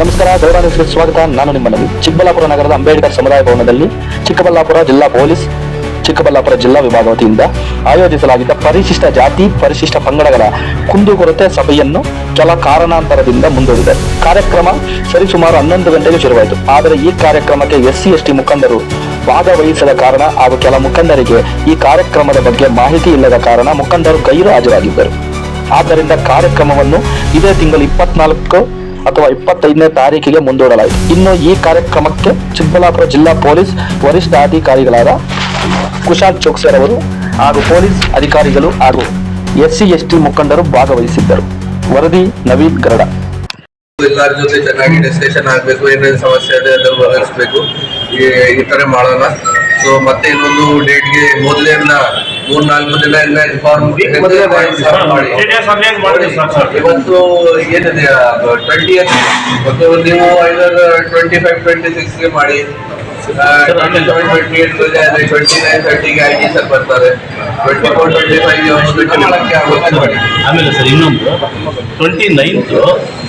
ನಮಸ್ಕಾರ ಗೌರವ ಸ್ವಾಗತ. ನಾನು ನಿಮ್ಮಲ್ಲಿ ಚಿಕ್ಕಬಳ್ಳಾಪುರ ನಗರದ ಅಂಬೇಡ್ಕರ್ ಸಮುದಾಯ ಭವನದಲ್ಲಿ ಚಿಕ್ಕಬಳ್ಳಾಪುರ ಜಿಲ್ಲಾ ಪೊಲೀಸ್, ಚಿಕ್ಕಬಳ್ಳಾಪುರ ಜಿಲ್ಲಾ ವಿಭಾಗ ವತಿಯಿಂದ ಆಯೋಜಿಸಲಾಗಿದ್ದ ಪರಿಶಿಷ್ಟ ಜಾತಿ, ಪರಿಶಿಷ್ಟ ಪಂಗಡಗಳ ಕುಂದುಕೊರತೆ ಸಭೆಯನ್ನು ಕೆಲ ಕಾರಣಾಂತರದಿಂದ ಮುಂದೂಡಿದೆ. ಕಾರ್ಯಕ್ರಮ ಸರಿಸುಮಾರು ಹನ್ನೊಂದು ಗಂಟೆಗೆ ಶುರುವಾಯಿತು. ಆದರೆ ಈ ಕಾರ್ಯಕ್ರಮಕ್ಕೆ ಎಸ್ಸಿ, ಎಸ್ಟಿ ಮುಖಂಡರು ಭಾಗವಹಿಸದ ಕಾರಣ ಹಾಗೂ ಕೆಲ ಮುಖಂಡರಿಗೆ ಈ ಕಾರ್ಯಕ್ರಮದ ಬಗ್ಗೆ ಮಾಹಿತಿ ಇಲ್ಲದ ಕಾರಣ ಮುಖಂಡರು ಗೈರು ಹಾಜರಾಗಿದ್ದರು ಆದ್ದರಿಂದ ಕಾರ್ಯಕ್ರಮವನ್ನು ಇದೇ ತಿಂಗಳು ಇಪ್ಪತ್ನಾಲ್ಕು ಅಥವಾ ಇಪ್ಪತ್ತೈದನೇ ತಾರೀಕಿಗೆ ಮುಂದೂಡಲಾಯಿತು. ಇನ್ನು ಈ ಕಾರ್ಯಕ್ರಮಕ್ಕೆ ಚಿಕ್ಕಬಳ್ಳಾಪುರ ಜಿಲ್ಲಾ ಪೊಲೀಸ್ ವರಿಷ್ಠ ಅಧಿಕಾರಿಗಳಾದ ಕುಶಾಲ್ ಚೋಕ್ಸರ್ ಅವರು ಹಾಗೂ ಪೊಲೀಸ್ ಅಧಿಕಾರಿಗಳು ಹಾಗೂ ಎಸ್ ಸಿ ಎಸ್ ಟಿ ಮುಖಂಡರು ಭಾಗವಹಿಸಿದ್ದರು. ವರದಿ ನವೀನ್ ಗರಡ ಎಲ್ಲರ ಜೊತೆ ಚೆನ್ನಾಗಿ ಡಿಸ್ಕಷನ್ ಆಗಬೇಕು, ಏನೇನು ಸಮಸ್ಯೆ ಇದೆ ಎಲ್ಲರೂ ಬಗೆಹರಿಸ್ಬೇಕು ಈ ತರ ಮಾಡೋಣ. ಸೊ ಮತ್ತೆ ಇನ್ನೊಂದು ಡೇಟ್ಗೆ ಮೊದಲಿಂದ ಮೂರ್ ನಾಲ್ಕು ದಿನ ಎಲ್ಲ ಇನ್ಫಾರ್ಮ್ ಮಾಡಿ. ಇವತ್ತು ಏನಿದೆ ಟ್ವೆಂಟಿ ಮತ್ತು ನೀವು ಐದರ್ ಟ್ವೆಂಟಿ ಫೈವ್ ಟ್ವೆಂಟಿ ಸಿಕ್ಸ್ಗೆ ಮಾಡಿ twenty seven twenty eight twenty nine ಥರ್ಟಿಗೆ I T sir ಬರ್ತಾರೆ. ಆಮೇಲೆ ಸರ್ ಇನ್ನೊಂದು ಟ್ವೆಂಟಿ ನೈನ್ತ್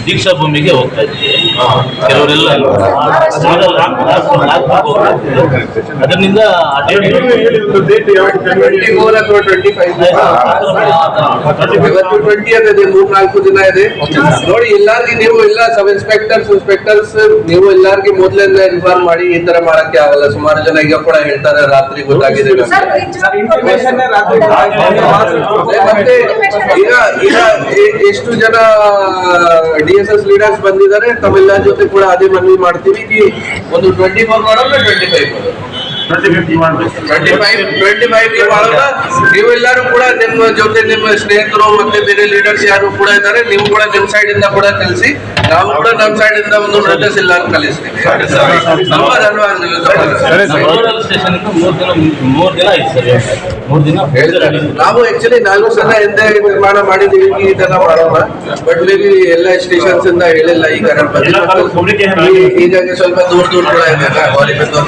ದೀಕ್ಷಾ ಭೂಮಿಗೆ ಹೋಗ್ತಾ ಇದ್ದೀವಿ ಕೆಲವರೆಲ್ಲ. ಅದರಿಂದ ಟ್ವೆಂಟಿ ಇದೆ ಮೂರ್ ನಾಲ್ಕು ದಿನ ಇದೆ ನೋಡಿ ಎಲ್ಲಾರ್ಗಿ ನೀವು ಎಲ್ಲ ಸಬ್ ಇನ್ಸ್ಪೆಕ್ಟರ್ಸ್ ಇನ್ಸ್ಪೆಕ್ಟರ್ಸ್ ನೀವು ಎಲ್ಲಾರ್ಗಿ ಮೊದ್ಲಿಂದ ಇನ್ಫಾರ್ಮ್ ಮಾಡಿ ಈ ತರ ಮಾಡಕ್ಕೆ ಆಗಲ್ಲ ಸುಮಾರು ಜನ ಈಗ ಕೂಡ ಹೇಳ್ತಾರೆ ರಾತ್ರಿ ಗೊತ್ತಾಗಿದೆ. ಎಷ್ಟು ಜನ ಡಿ ಎಸ್ ಎಸ್ ಲೀಡರ್ಸ್ ಬಂದಿದ್ದಾರೆ ತಮ್ಮೆಲ್ಲ ಜೊತೆ ಕೂಡ ಅದೇ ಮನವಿ ಮಾಡ್ತೀವಿ. ಒಂದು ಟ್ವೆಂಟಿ ಫೋರ್ ಮಾಡೋಣ twenty five twenty five twenty ನೀವೆಲ್ಲರೂ ಕೂಡ ನಿಮ್ಮ ಜೊತೆ ನಿಮ್ಮ ಸ್ನೇಹಿತರು ಮತ್ತೆ ಬೇರೆ ಲೀಡರ್ಸ್ ಯಾರು ಕೂಡ ಇದ್ದಾರೆ. ನೀವು ಕೂಡ ನಿಮ್ಮ ಸೈಡ್ ಇಂದ ಕೂಡ ಕಲಿಸಿ ನಾವು ಕೂಡ ನಮ್ಮ ಸೈಡ್ ಇಂದ ಒಂದು ನೋಟಿಸ್ ಇಲ್ಲ ಅಂತ ಕಲಿಸ್ತೀವಿ ತುಂಬ ಧನ್ಯವಾದಗಳು ರೂರಲ್ ಸ್ಟೇಷನ್ ಇಂದ ಮೂರ್ ದಿನ ಮೂರ್ ದಿನ ಆಯ್ತು ಸರ್. ಮೂರ್ ದಿನ ನಾವು ಆಕ್ಚುಲಿ ನಾಲ್ಕು ಸಲ ಹಿಂದೆ ನಿರ್ಮಾಣ ಮಾಡಿದೀವಿ ಈ ಇದೆಲ್ಲ ಮಾಡೋಣ ಬಟ್ ಮೇಬಿ ಎಲ್ಲ ಸ್ಟೇಷನ್ಸ್ ಇಂದ ಹೇಳಿಲ್ಲ ಈಗ ನಮ್ಮ ಈ- ಹೀಗಾಗಿ ಸ್ವಲ್ಪ ದೂರ ದೂರ ಕೂಡ ಇದೆ ಅಲ್ಲ, ಗೌರಿಬಿದನೂರು,